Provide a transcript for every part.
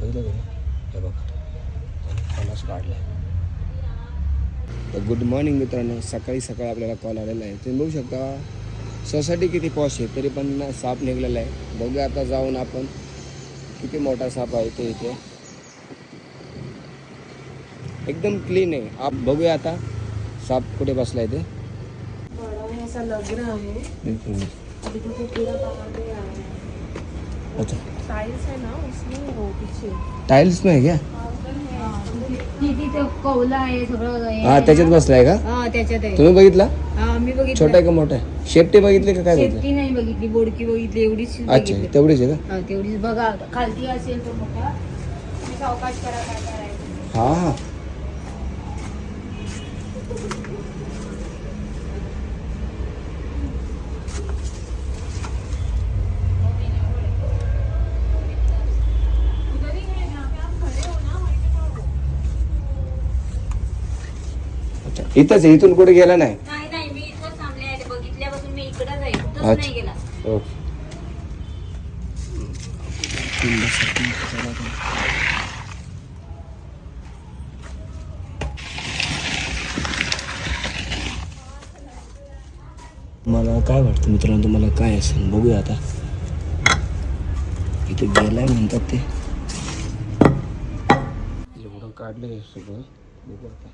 बघितलं तुम्ही हे बघा. फणस काढलाय तर गुड मॉर्निंग मित्रांनो. सकाळी सकाळी आपल्याला कॉल आलेला आहे. तुम्ही बघू शकता सोसायटी किती पॉश आहे तरी पण ना साप निघलेला आहे. बघूया आता जाऊन आपण किती मोठा साप आहे ते इथे. एकदम क्लीन आहे. आप बघूया आता साप कुठे बसलाय ते. बड़ा में ऐसा लग रहा है अभी तो पूरा पकड़ के आया है अच्छा. टाइल्स है ना उसमें वो पीछे. टाईल्स नाही क्या किती ते कौला आहे सगळं आहे. हा त्याच्यात बसलाय का? हा तुम्ही बघितला? हा मी छोटा आहे का मोठा आहे? शेपटी बघितली का काय बघितलं? शेपटी नाही बघितली बोडकी बघितली एवढीच अच्छा तेवढीच आहे का? हा तेवढीच. बघा खालती असेल तर मोठा. तुम्ही सावकाश करा काय करायचं. हा हा. इथंच आहे, इथून कुठे गेला नाही? नाही नाही मी इथं थांबले आहे. बघितल्यापासून मी इकडंच आहे कुठंच अच्छा. नाही गेला. ओके मला काय वाटतं मित्रांनो तुम्हाला काय असेल? बघूया आता. इथे गेलाय म्हणतात ते. एवढं काढलंय सगळं. बघू आता.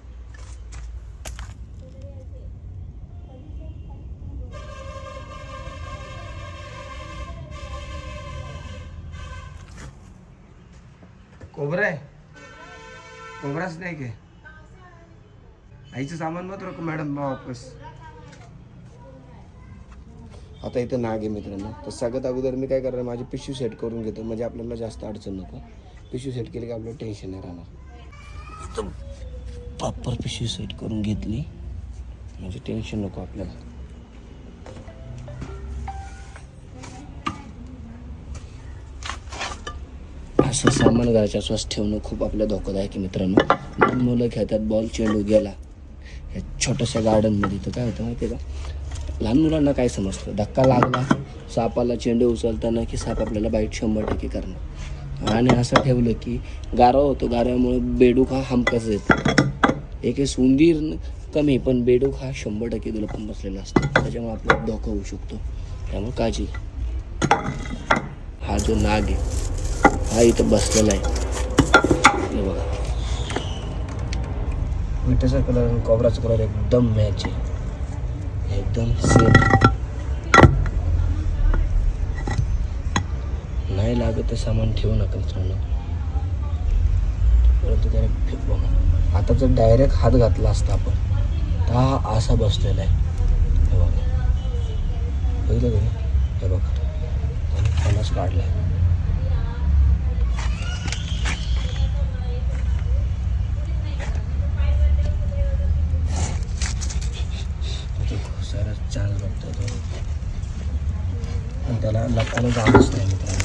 कोबरा आहे. कोबराच नाही काय? आईचं सामान मत रखो मॅडम वापस. आता इथं नाग आहे मित्रांनो. तर सगळ्यात अगोदर मी काय करणार माझी पिशवी सेट करून घेतो. म्हणजे आपल्याला जास्त अडचण नको. पिशवी सेट केली की आपल्याला टेन्शन नाही राहणार. प्रॉपर पिशवी सेट करून घेतली. म्हणजे टेन्शन नको आपल्याला. असं सामान घराच्या आसपास ठेवणं खूप आपल्या धोकादायक आहे मित्रांनो. दोन मुलं खेळतात बॉल चेंडू गेला या छोट्याशा गार्डनमध्ये तर काय होतं माहिती आहे का? लहान मुलांना काय समजतं? धक्का लागला सापाला चेंडू उचलताना की साप आपल्याला बाईट शंभर टक्के करणार. आणि असं ठेवलं की गारवा होतो गारव्यामुळे बेडूक हा हमकच येतो. एक उंदीर कमी पण बेडूक हा शंभर टक्के तुला पण बसलेला असतो. त्याच्यामुळे आपला धोका होऊ शकतो. त्यामुळे काळजी हा जो नाग आहे हा इथं बसलेला आहे. हे बघा. विटाचा कलर आणि कलर एकदम मॅच आहे. एकदम सेम नाही लागत ते सामान ठेवू नका मित्रांनो. परंतु त्याने फेक बघा. आता जर डायरेक्ट हात घातला असता आपण तर हा असा बसलेला आहे. हे बघा. बघितलं तुम्ही हे बघा. त्याने फणस काढला आहे खूप सारा चान्स बघतो तो पण त्याला लपवणं नाही मित्रांनो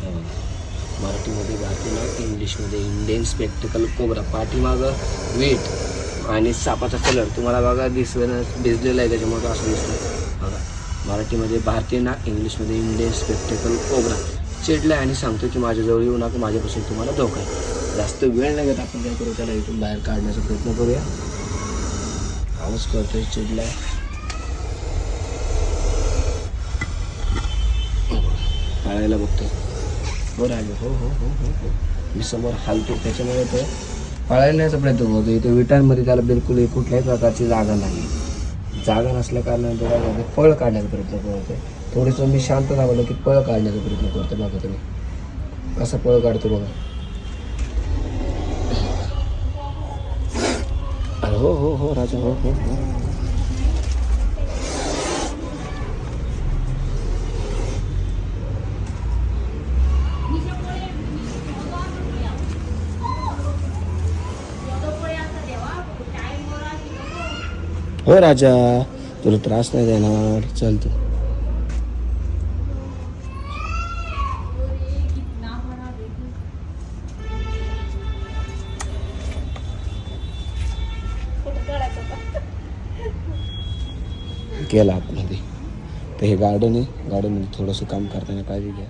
मराठीमध्ये बघा. मराठीमध्ये भारतीय इंग्लिशमध्ये इंडियन स्पेक्टिकल कोबरा पाठीमागं वेट आणि सापाचा कलर तुम्हाला बघा दिसणं भिजलेला आहे त्याच्यामुळे असं दिसतं बघा मराठीमध्ये भारतीय नाक इंग्लिशमध्ये इंडियन स्पेक्टिकल कोबरा चिडला आणि सांगतो की माझ्याजवळ येऊ नका माझ्यापासून तुम्हाला धोका आहे. जास्त वेळ नाही घेत आपण काय करू त्याला इथून बाहेर काढण्याचा प्रयत्न करूया. पाऊस करतोय चिडलाय. पाळायला बघतोय. हो राहिले हो हो हो हो हो. मी समोर हालतो. त्याच्यामुळे तो पाळण्याचा प्रयत्न करतो इथे विटांमध्ये त्याला बिलकुल कुठल्याही प्रकारची जागा नाही जागा नसल्या कारणाने तो काय करतो पळ काढण्याचा प्रयत्न करतोय. थोडीसं मी शांत झालो की पळ काढण्याचा प्रयत्न करतो बघा तुम्ही. कसा पळ काढतो बघा. हो हो हो राजा हो हो हो. हो राजा. तुला त्रास नाही देणार. चल तू. गेला आतमध्ये तर हे। गार्डन आहे गार्डनमध्ये थोडंसं काम करताना काळजी घ्या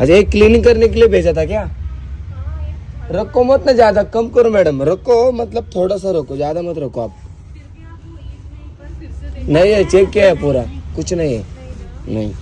अच्छा एक क्लीनिंग करने के लिए भेजा था क्या? रखो मत ना ज़्यादा, कम करो मैडम। रखो मतलब थोड़ा सा रखो, ज़्यादा मत रखो आप। नहीं है चेक किया है पूरा। कुछ नहीं है। नहीं।